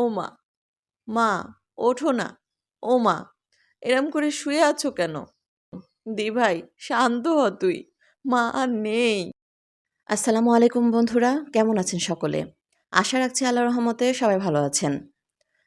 ও মা, ওঠো না ও মা এরম করে শুয়ে আছো কেন? দি ভাই শান্ত হ তুই, মা আর নেই। আসসালামু আলাইকুম বন্ধুরা, কেমন আছেন সকলে? আশা রাখছি আল্লাহ রহমতে সবাই ভালো আছেন।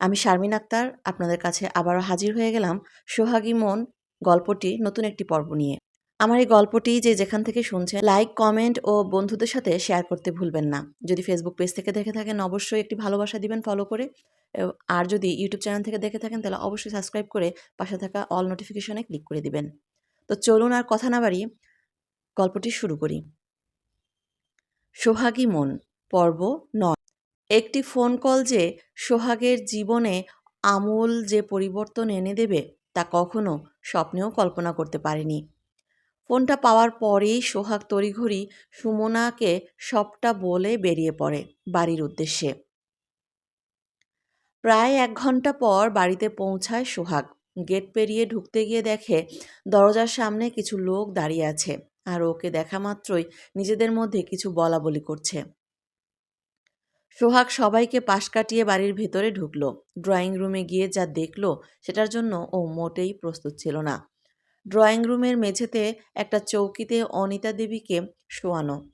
আমি শারমিন আক্তার, আপনাদের কাছে আবারও হাজির হয়ে গেলাম সোহাগী মন গল্পটি নতুন একটি পর্ব নিয়ে। আমার এই গল্পটি যে যেখান থেকে শুনছেন লাইক কমেন্ট ও বন্ধুদের সাথে শেয়ার করতে ভুলবেন না। যদি ফেসবুক পেজ থেকে দেখে থাকেন, অবশ্যই একটি ভালোবাসা দিবেন ফলো করে। আর যদি ইউটিউব চ্যানেল থেকে দেখে থাকেন, তাহলে অবশ্যই সাবস্ক্রাইব করে পাশে থাকা অল নোটিফিকেশনে ক্লিক করে দিবেন। তো চলুন আর কথা না বাড়িয়ে গল্পটি শুরু করি। সোহাগী মন, পর্ব নয়। একটি ফোন কল যে সোহাগের জীবনে আমূল যে পরিবর্তন এনে দেবে, তা কখনো স্বপ্নেও কল্পনা করতে পারেনি। ফোনটা পাওয়ার পরেই সোহাগ তড়িঘড়ি সুমনাকে সবটা বলে বেরিয়ে পড়ে বাড়ির উদ্দেশ্যে। প্রায় এক ঘণ্টা পর বাড়িতে পৌঁছায় সোহাগ। গেট পেরিয়ে ঢুকতে গিয়ে দেখে দরজার সামনে কিছু লোক দাঁড়িয়ে আছে আর ওকে দেখা মাত্রই নিজেদের মধ্যে কিছু বলা বলি করছে। সোহাগ সবাইকে পাশ কাটিয়ে বাড়ির ভেতরে ঢুকলো। ড্রয়িং রুমে গিয়ে যা দেখল সেটার জন্য ও মোটেই প্রস্তুত ছিল না। ড্রয়িং রুমের মেঝেতে একটা চৌকিতে অনিতা দেবীকে শোয়ানো।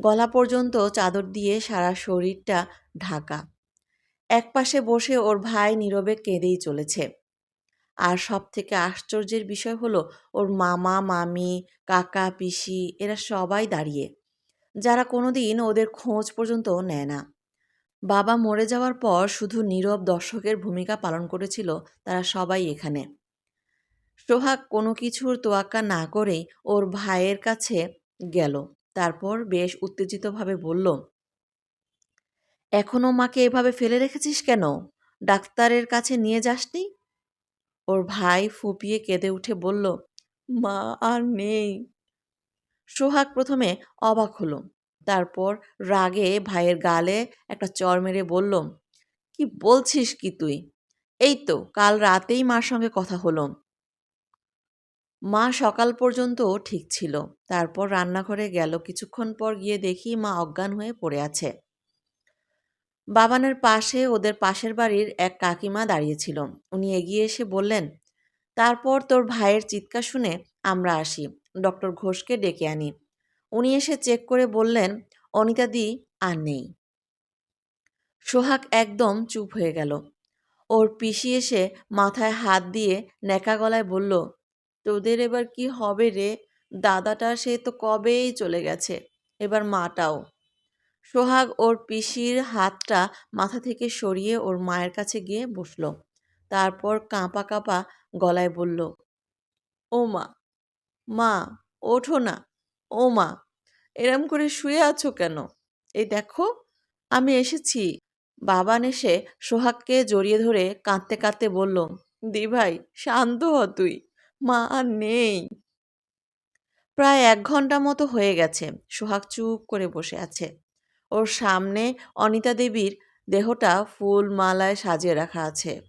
গলা পর্যন্ত চাদর দিয়ে সারা শরীরটা ঢাকা। একপাশে বসে ওর ভাই নীরবে কেঁদেই চলেছে। আর সব থেকে আশ্চর্যের বিষয় হলো ওর মামা, মামি, কাকা, পিসি এরা সবাই দাঁড়িয়ে। যারা কোনোদিন ওদের খোঁজ পর্যন্ত নেয় না। বাবা মরে যাওয়ার পর শুধু নীরব দর্শকের ভূমিকা পালন করেছিল তারা সবাই এখানে। সোহাগ কোনো কিছুর তোয়াক্কা না করেই ওর ভাইয়ের কাছে গেল। তারপর বেশ উত্তেজিতভাবে বলল এখনও মাকে এভাবে ফেলে রেখেছিস কেন? ডাক্তারের কাছে নিয়ে যাসনি? ওর ভাই ফুপিয়ে কেঁদে উঠে বলল, মা আর নেই। সোহাগ প্রথমে অবাক হলো, তারপর রাগে ভাইয়ের গালে একটা চর মেরে বলল, কি বলছিস কি তুই? এই তো, কাল রাতেই মার সঙ্গে কথা হলো। মা সকাল পর্যন্ত ঠিক ছিল। তারপর রান্নাঘরে গেল। কিছুক্ষণ পর গিয়ে দেখি মা অজ্ঞান হয়ে পড়ে আছে। বাবানের পাশে, ওদের পাশের বাড়ির এক কাকিমা দাঁড়িয়েছিল উনি এগিয়ে এসে বললেন, তারপর তোর ভাইয়ের চিৎকার শুনে আমরা আসি। ডক্টর ঘোষকে ডেকে আনি। উনি এসে চেক করে বললেন অনিতাদি আর নেই। সোহাগ একদম চুপ হয়ে গেল। ওর পিসি এসে মাথায় হাত দিয়ে নেকা গলায় বলল তোদের এবার কি হবে রে? দাদাটা সে তো কবেই চলে গেছে। এবার মাটাও। সোহাগ ওর পিসির হাতটা মাথা থেকে সরিয়ে ওর মায়ের কাছে গিয়ে বসল। তারপর কাঁপা কাঁপা গলায় বলল, ও মা মা, ওঠো না। ও মা, এরম করে শুয়ে আছো কেন? এই দেখো, আমি এসেছি। বাবান এসে সোহাগকে জড়িয়ে ধরে কাঁদতে কাঁদতে বলল দি ভাই শান্ত হ তুই। মা আর নেই প্রায় এক ঘণ্টা মতো হয়ে গেছে। সোহাগ চুপ করে বসে আছে। ওর সামনে অনিতা দেবীর দেহটা ফুল মালায় সাজিয়ে রাখা আছে।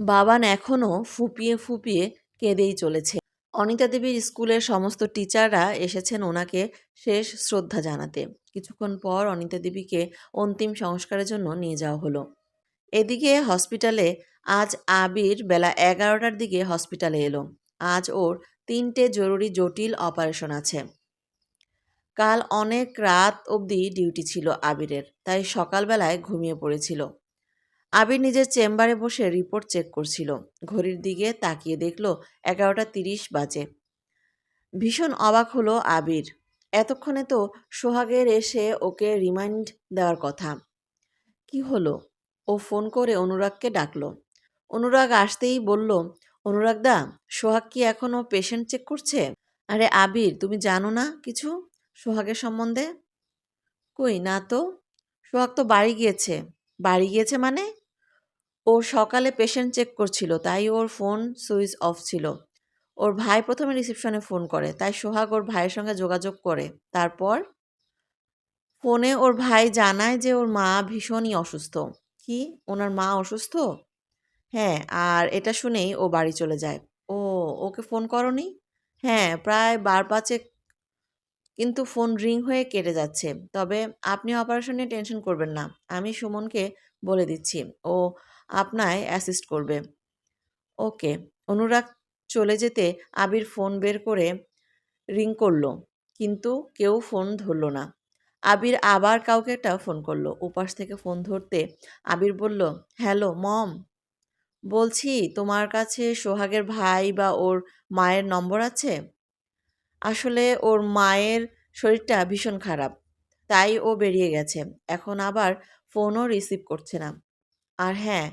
বাবান এখনও ফুপিয়ে ফুপিয়ে কেঁদেই চলেছে। অনিতা দেবীর স্কুলের সমস্ত টিচাররা এসেছেন ওনাকে শেষ শ্রদ্ধা জানাতে। কিছুক্ষণ পর অনিতা দেবীকে অন্তিম সংস্কারের জন্য নিয়ে যাওয়া হলো। এদিকে হসপিটালে আজ আবির বেলা এগারোটার দিকে হসপিটালে এলো। আজ ওর তিনটে জরুরি জটিল অপারেশন আছে। কাল অনেক রাত অবধি ডিউটি ছিল আবিরের, তাই সকালবেলায় ঘুমিয়ে পড়েছিল। আবির নিজের চেম্বারে বসে রিপোর্ট চেক করছিল। ঘড়ির দিকে তাকিয়ে দেখল এগারোটা তিরিশ বাজে। ভীষণ অবাক হলো আবির। এতক্ষণে তো সোহাগের এসে ওকে রিমাইন্ড দেওয়ার কথা। কি হলো? ও ফোন করে অনুরাগকে ডাকলো। অনুরাগ আসতেই বলল অনুরাগ দা, সোহাগ কি এখনও পেশেন্ট চেক করছে? আরে আবির, তুমি জানো না কিছু সোহাগের সম্বন্ধে? কই, না তো। সোহাগ তো বাড়ি গিয়েছে। বাড়ি গিয়েছে মানে? ও সকালে পেশেন্ট চেক করছিল, তাই ওর ফোন সুইচ অফ ছিল। ওর ভাই প্রথমে রিসেপশনে ফোন করে, তাই সোহাগ ওর ভাইয়ের সঙ্গে যোগাযোগ করে। তারপর? ফোনে ওর ভাই জানায় যে ওর মা ভীষণই অসুস্থ। কি? ওনার মা অসুস্থ? হ্যাঁ আর এটা শুনেই ও বাড়ি চলে যায়। ও, ওকে ফোন করনি? হ্যাঁ প্রায় বার পাঁচেক কিন্তু ফোন রিং হয়ে কেটে যাচ্ছে। তবে আপনি অপারেশন নিয়ে টেনশন করবেন না, আমি সুমনকে বলে দিচ্ছি। ও আপনায় অ্যাসিস্ট করবে। ওকে, অনুরাগ চলে যেতে আবির ফোন বের করে রিং করল, কিন্তু কেউ ফোন ধরলো না। আবির আবার কাউকে একটা ফোন করল। উপাস থেকে ফোন ধরতে আবির বলল, হ্যালো, মম। বলছি, তোমার কাছে সোহাগের ভাই বা ওর মায়ের নম্বর আছে? আসলে ওর মায়ের শরীরটা ভীষণ খারাপ, তাই ও বেরিয়ে গেছে। এখন আবার ফোনও রিসিভ করছে না। আর হ্যাঁ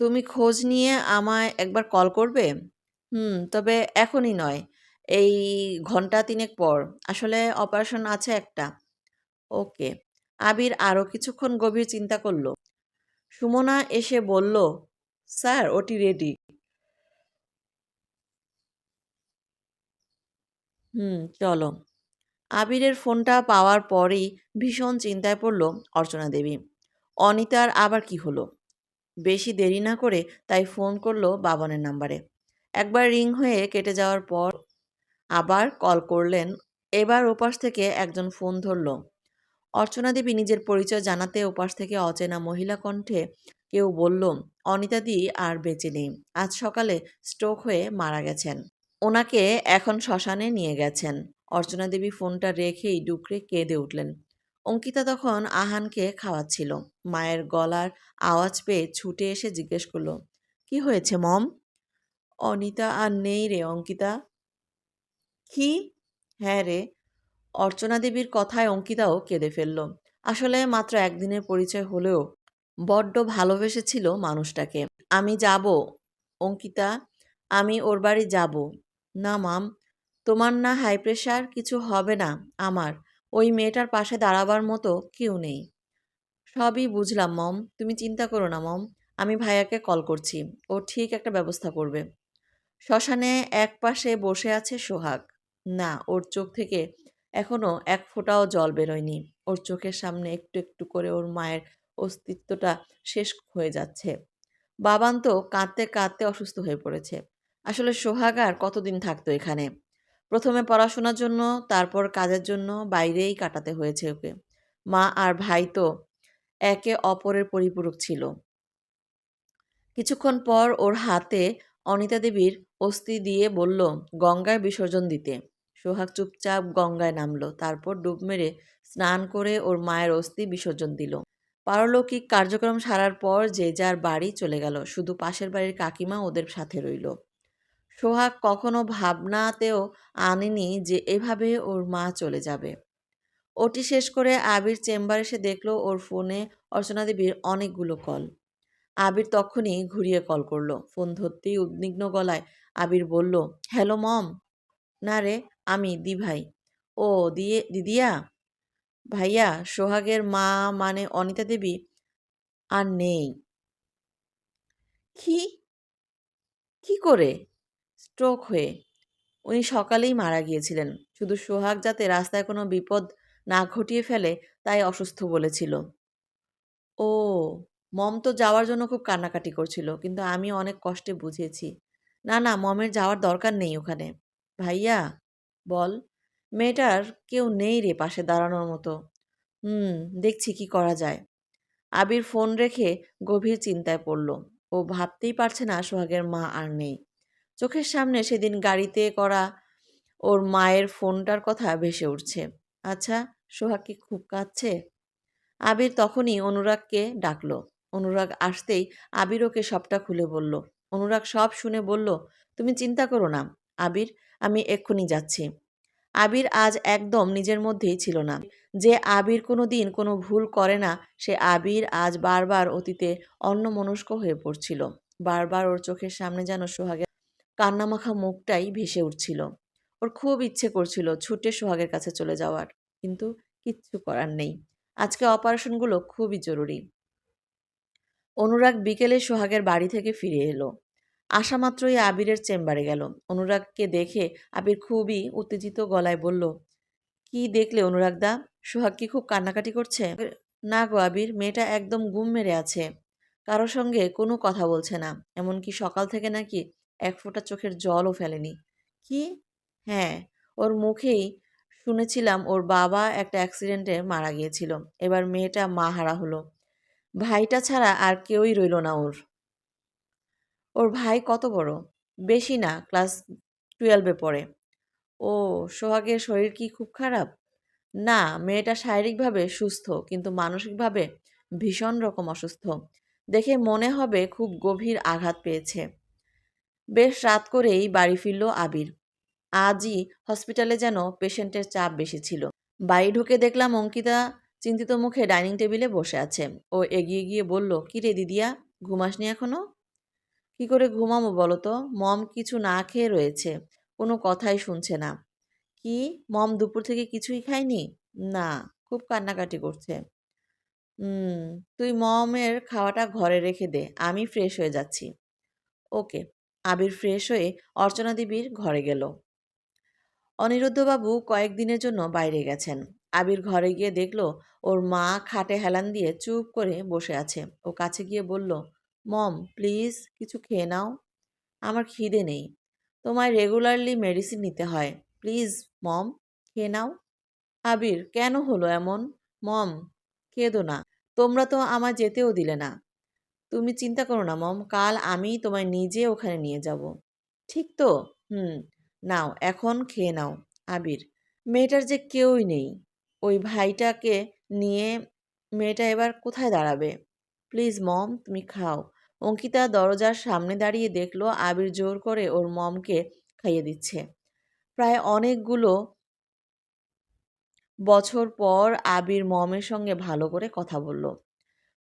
তুমি খোঁজ নিয়ে আমায় একবার কল করবে? হুম, তবে এখনই নয়, এই ঘণ্টা তিনেক পর। আসলে অপারেশন আছে একটা। ওকে। আবির আরও কিছুক্ষণ গভীর চিন্তা করল। সুমনা এসে বলল স্যার, ওটি রেডি। হুম, চলো। আবিরের ফোনটা পাওয়ার পরেই ভীষণ চিন্তায় পড়ল অর্চনা দেবী। অনিতার আবার কি হলো? বেশি দেরি না করে তাই ফোন করল বাবনের নাম্বারে। একবার রিং হয়ে কেটে যাওয়ার পর আবার কল করলেন। এবার ওপাশ থেকে একজন ফোন ধরল। অর্চনা দেবী নিজের পরিচয় জানাতে ওপাশ থেকে অচেনা মহিলা কণ্ঠে কেউ বলল অনিতাদি আর বেঁচে নেই। আজ সকালে স্ট্রোক হয়ে মারা গেছেন। ওনাকে এখন শ্মশানে নিয়ে গেছেন। অর্চনা দেবী ফোনটা রেখেই ডুকরে কেঁদে উঠলেন। অঙ্কিতা তখন আহানকে খাওয়াচ্ছিল। মায়ের গলার আওয়াজ পেয়ে ছুটে এসে জিজ্ঞেস করল, কি হয়েছে মম? অনিতা আর নেই রে অঙ্কিতা। কি? হ্যাঁ রে। অর্চনা দেবীর কথায় অঙ্কিতাও কেঁদে ফেলল। আসলে মাত্র একদিনের পরিচয় হলেও বড্ড ভালোবেসেছিল মানুষটাকে। আমি যাব, অঙ্কিতা, আমি ওর বাড়ি যাব। না, মাম, তোমার না হাই প্রেশার কিছু হবে না আমার। ওই মেয়েটার পাশে দাঁড়াবার মতো কেউ নেই। সবই বুঝলাম, মম। তুমি চিন্তা করো না, মম। আমি ভাইয়াকে কল করছি। ও ঠিক একটা ব্যবস্থা করবে। শ্মশানে এক পাশে বসে আছে সোহাগ। না, ওর চোখ থেকে এখনও এক ফোঁটাও জল বেরোয়নি। ওর চোখের সামনে একটু একটু করে ওর মায়ের অস্তিত্বটা শেষ হয়ে যাচ্ছে। বাবান তো কাঁদতে কাঁদতে অসুস্থ হয়ে পড়েছে। আসলে সোহাগ আর কতদিন থাকতো এখানে? প্রথমে পড়াশোনার জন্য, তারপর কাজের জন্য বাইরেই কাটাতে হয়েছে ওকে। মা আর ভাই তো একে অপরের পরিপূরক ছিল। কিছুক্ষণ পর ওর হাতে অনিতা দেবীর অস্থি দিয়ে বলল, গঙ্গায় বিসর্জন দিতে। সোহাগ চুপচাপ গঙ্গায় নামলো, তারপর ডুব মেরে স্নান করে ওর মায়ের অস্থি বিসর্জন দিল। পারলৌকিক কার্যক্রম সারার পর যে যার বাড়ি চলে গেল, শুধু পাশের বাড়ির কাকিমা ওদের সাথে রইল। সোহাগ কখনো ভাবনাতেও আনেনি যে এভাবে ওর মা চলে যাবে। ওটি শেষ করে আবির চেম্বার এসে দেখল ওর ফোনে অর্চনা দেবীর অনেকগুলো কল। আবির তখনই ঘুরিয়ে কল করল। ফোন ধরতেই উদ্বিগ্ন গলায় আবির বলল, হ্যালো মম। না রে, আমি দিভাই। ও, দিয়ে, দিদিয়া? ভাইয়া, সোহাগের মা মানে অনিতা দেবী? আর নেই। কি? কি করে? স্ট্রোক হয়ে। উনি সকালেই মারা গিয়েছিলেন। শুধু সোহাগ যাতে রাস্তায় কোনো বিপদ না ঘটিয়ে ফেলে, তাই অসুস্থ বলেছিল। ও, মম তো যাওয়ার জন্য খুব কান্নাকাটি করছিল, কিন্তু আমি অনেক কষ্টে বুঝিয়েছি না না, মমের যাওয়ার দরকার নেই ওখানে। ভাইয়া, বল। মেয়েটার কেউ নেই রে পাশে দাঁড়ানোর মতো। হুম, দেখছি কি করা যায়। আবির ফোন রেখে গভীর চিন্তায় পড়ল। ও ভাবতেই পারছে না সোহাগের মা আর নেই। চোখের সামনে সেদিন গাড়িতে করা ওর মায়ের ফোনটার কথা ভেসে উঠছে। আচ্ছা সোহাগ কি খুব কাঁদছে? আবির তখনই অনুরাগকে ডাকলো। অনুরাগ আসতেই আবির ওকে সবটা খুলে বলল। অনুরাগ সব শুনে বলল, তুমি চিন্তা করো না। আবির, আমি এক্ষুনি যাচ্ছি। আবির আজ একদম নিজের মধ্যেই ছিল না। যে আবির কোনো দিন কোনো ভুল করে না, সে আবির আজ বারবার অতীতে অন্যমনস্ক হয়ে পড়ছিল। বারবার ওর চোখের সামনে যেন সোহাগের কান্নামাখা মুখটাই ভেসে উঠছিল। ওর খুব ইচ্ছে করছিল ছুটে সোহাগের কাছে চলে যাওয়ার, কিন্তু কিচ্ছু করার নেই। আজকে অপারেশনগুলো খুবই জরুরি। অনুরাগ বিকেলে সোহাগের বাড়ি থেকে ফিরে এলো। আসা মাত্রই আবিরের চেম্বারে গেল। অনুরাগকে দেখে আবির খুবই উত্তেজিত গলায় বলল, কি দেখলে অনুরাগ দা? সোহাগ কি খুব কান্নাকাটি করছে? না গো আবির, মেয়েটা একদম গুম মেরে আছে। কারোর সঙ্গে কোনো কথা বলছে না। এমনকি সকাল থেকে নাকি এক ফোঁটা চোখের জলও ফেলেনি। কি? হ্যাঁ ওর মুখেই শুনেছিলাম ওর বাবা একটা অ্যাক্সিডেন্টে মারা গিয়েছিল। এবার মেয়েটা মা হারা হলো। ভাইটা ছাড়া আর কেউই রইল না ওর। ওর ভাই কত বড়? বেশি না, ক্লাস টুয়েলভে পড়ে। ও, সোহাগের শরীর কি খুব খারাপ? না, মেয়েটা শারীরিকভাবে সুস্থ, কিন্তু মানসিকভাবে ভীষণ রকম অসুস্থ। দেখে মনে হবে খুব গভীর আঘাত পেয়েছে। বেশ রাত করেই বাড়ি ফিরল আবির। আজই হসপিটালে যেন পেশেন্টের চাপ বেশি ছিল। বাড়ি ঢুকে দেখলাম অঙ্কিতা চিন্তিত মুখে ডাইনিং টেবিলে বসে আছে। ও এগিয়ে গিয়ে বলল, কি রে দিদিয়া ঘুমাসনি এখনও? কি করে ঘুমাবো বলো তো মম কিছু না খেয়ে রয়েছে, কোনো কথাই শুনছে না। কি? মম দুপুর থেকে কিছুই খায়নি? না, খুব কান্নাকাটি করছে। হুম তুই মমের খাওয়াটা ঘরে রেখে দে, আমি ফ্রেশ হয়ে যাচ্ছি। ওকে, আবির ফ্রেশ হয়ে অর্চনা দেবীর ঘরে গেল। অনিরুদ্ধবাবু কয়েকদিনের জন্য বাইরে গেছেন। আবির ঘরে গিয়ে দেখল, ওর মা খাটে হেলান দিয়ে চুপ করে বসে আছে। ও কাছে গিয়ে বলল মম, প্লিজ কিছু খেয়ে নাও। আমার খিদে নেই। তোমায় রেগুলারলি মেডিসিন নিতে হয়। প্লিজ মম, খেয়ে নাও। আবির, কেন হলো এমন? মম কেঁদো না। তোমরা তো আমায় যেতেও দিলে না। তুমি চিন্তা করো না মম, কাল আমি তোমায় নিজে ওখানে নিয়ে যাব। ঠিক তো? হুম, নাও, এখন খেয়ে নাও। আবির, মেয়েটার যে কেউই নেই। ওই ভাইটাকে নিয়ে মেয়েটা এবার কোথায় দাঁড়াবে? প্লিজ মম, তুমি খাও। অঙ্কিতা দরজার সামনে দাঁড়িয়ে দেখল, আবির জোর করে ওর মমকে খাইয়ে দিচ্ছে। প্রায় অনেকগুলো বছর পর আবির মমের সঙ্গে ভালো করে কথা বলল।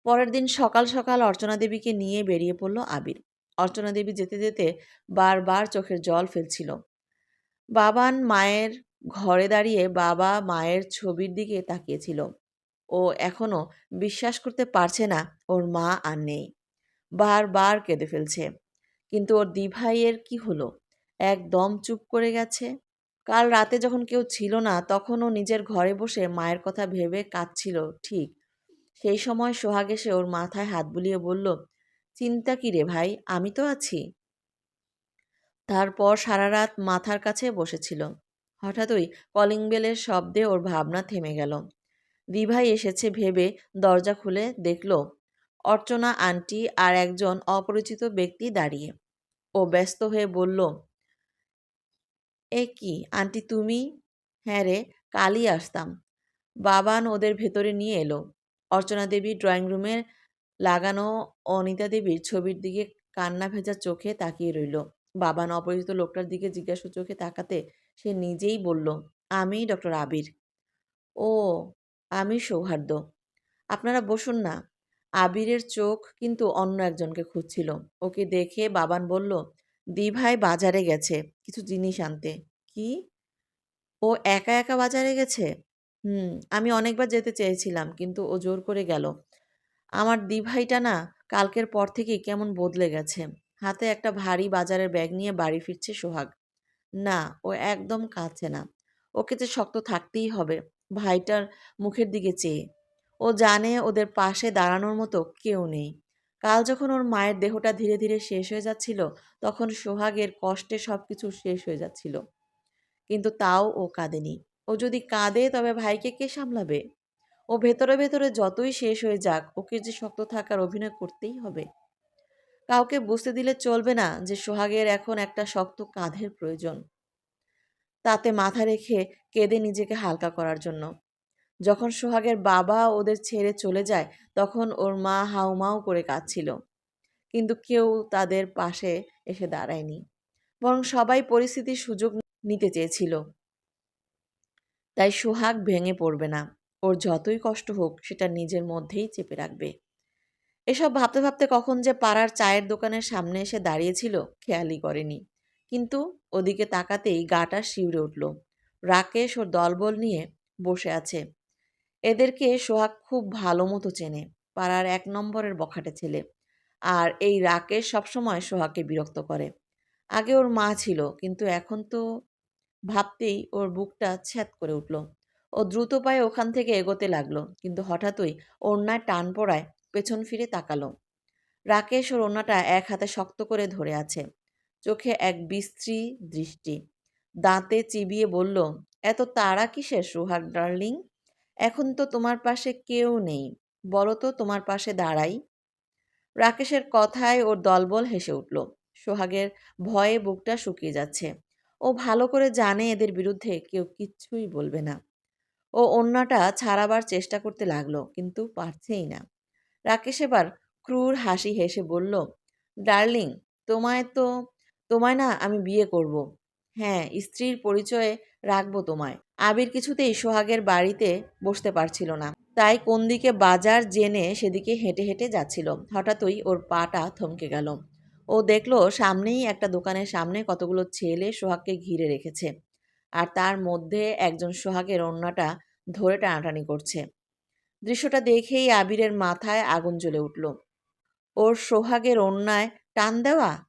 পরের দিন সকাল সকাল অর্চনা দেবীকে নিয়ে বেরিয়ে পড়ল আবির। অর্চনা দেবী যেতে যেতে বারবার চোখের জল ফেলছিল। বাবান মায়ের ঘরে দাঁড়িয়ে বাবা মায়ের ছবির দিকে তাকিয়েছিল। ও এখনও বিশ্বাস করতে পারছে না, ওর মা আর নেই। বারবার কেঁদে ফেলছে। কিন্তু ওর দিভাইয়ের কি হলো? একদম চুপ করে গেছে। কাল রাতে যখন কেউ ছিল না, তখন ও নিজের ঘরে বসে মায়ের কথা ভেবে কাঁদছিল, ঠিক। সেই সময় সোহাগ এসে ওর মাথায় হাত বুলিয়ে বলল, চিন্তা কি রে ভাই, আমি তো আছি। তারপর সারা রাত মাথার কাছে বসেছিল। হঠাৎই কলিং বেলের শব্দে ওর ভাবনা থেমে গেল। দিভাই এসেছে ভেবে দরজা খুলে দেখল অর্চনা আন্টি আর একজন অপরিচিত ব্যক্তি দাঁড়িয়ে। ও ব্যস্ত হয়ে বলল, এ কি, আন্টি তুমি? হ্যাঁ রে, কালই আসতাম। বাবান ওদের ভেতরে নিয়ে এলো। অর্চনা দেবী ড্রয়িং রুমে লাগানো অনিতা দেবীর ছবির দিকে কান্না ভেজা চোখে তাকিয়ে রইল। বাবান অপরিচিত লোকটার দিকে জিজ্ঞাসা চোখে তাকাতে সে নিজেই বলল, আমি ডক্টর আবির। ও, আমি সৌহার্দ্য। আপনারা বসুন না। আবিরের চোখ কিন্তু অন্য একজনকে খুঁজছিল। ওকে দেখে বাবান বলল, দিভাই বাজারে গেছে কিছু জিনিস আনতে। কি? ও একা একা বাজারে গেছে? হুম, আমি অনেকবার যেতে চেয়েছিলাম, কিন্তু ও জোর করে গেল। আমার দিভাইটা না কালকের পর থেকেই কেমন বদলে গেছে। হাতে একটা ভারী বাজারের ব্যাগ নিয়ে বাড়ি ফিরছে সোহাগ। না, ও একদম কাছে না। ওকে যে শক্ত থাকতেই হবে, ভাইটার মুখের দিকে চেয়ে। ও জানে ওদের পাশে দাঁড়ানোর মতো কেউ নেই। কাল যখন ওর মায়ের দেহটা ধীরে ধীরে শেষ হয়ে যাচ্ছিল, তখন সোহাগের কষ্টে সব কিছু শেষ হয়ে যাচ্ছিল। কিন্তু তাও ও কাঁদেনি। ও যদি কাঁদে, তবে ভাইকে কে সামলাবে? ও ভেতরে ভেতরে যতই শেষ হয়ে যাক, ওকে যে শক্ত থাকার অভিনয় করতেই হবে। কাউকে বুঝতে দিলে চলবে না যে সোহাগের এখন একটা শক্ত কাঁধের প্রয়োজন। তাতে মাথা রেখে কেঁদে নিজেকে হালকা করার জন্য। যখন সোহাগের বাবা ওদের ছেড়ে চলে যায়, তখন ওর মা হাউমাউ করে কাঁদছিল। কিন্তু কেউ তাদের পাশে এসে দাঁড়ায়নি। বরং সবাই পরিস্থিতির সুযোগ নিতে চেয়েছিল। তাই সোহাগ ভেঙে পড়বে না। ওর যতই কষ্ট হোক, সেটা নিজের মধ্যেই চেপে রাখবে। এসব ভাবতে ভাবতে কখন যে পাড়ার চায়ের দোকানের সামনে এসে দাঁড়িয়েছিল, খেয়ালই করেনি। কিন্তু ওদিকে তাকাতেই গাটা শিউরে উঠল। রাকেশ ওর দলবল নিয়ে বসে আছে। এদেরকে সোহাগ খুব ভালো মতো চেনে। পাড়ার এক নম্বরের বখাটে ছেলে। আর এই রাকেশ সবসময় সোহাগকে বিরক্ত করে। আগে ওর মা ছিল, কিন্তু এখন তো ভাবতেই ওর বুকটা ছ্যাত করে উঠল। ও দ্রুত পায়ে ওখান থেকে এগোতে লাগল, কিন্তু হঠাৎই ওড়নায় টান পড়ায় পেছন ফিরে তাকালো। রাকেশ ওর ওড়নাটা এক হাতে শক্ত করে ধরে আছে। চোখে এক বিশ্রী দৃষ্টি। দাঁতে চিবিয়ে বলল, এত তাড়া কিসের সোহাগ ডার্লিং? এখন তো তোমার পাশে কেউ নেই। বলো তো তোমার পাশে দাঁড়াই। রাকেশের কথায় ওর দলবল হেসে উঠল। সোহাগের ভয়ে বুকটা শুকিয়ে যাচ্ছে। ও ভালো করে জানে এদের বিরুদ্ধে কেউ কিচ্ছুই বলবে না। ও অন্যটা ছাড়াবার চেষ্টা করতে লাগল, কিন্তু পারছেই না। রাকেশ এবার ক্রুর হাসি হেসে বলল, ডার্লিং, তোমায় তো, তোমায় না আমি বিয়ে করব। হ্যাঁ স্ত্রীর পরিচয়ে রাখব তোমায়। আবির কিছুতেই সোহাগের বাড়িতে বসতে পারছিল না। তাই কোন দিকে বাজার জেনে সেদিকে হেঁটে হেঁটে যাচ্ছিল। হঠাৎই ওর পাটা থমকে গেল। ও দেখল সামনেই একটা দোকানের সামনে কতগুলো ছেলে সোহাগকে ঘিরে রেখেছে। আর তার মধ্যে একজন সোহাগের অন্যটা ধরে টানাটানি করছে। দৃশ্যটা দেখেই আবিরের মাথায় আগুন জ্বলে উঠল। ওর সোহাগের অন্যায় টান দেওয়া?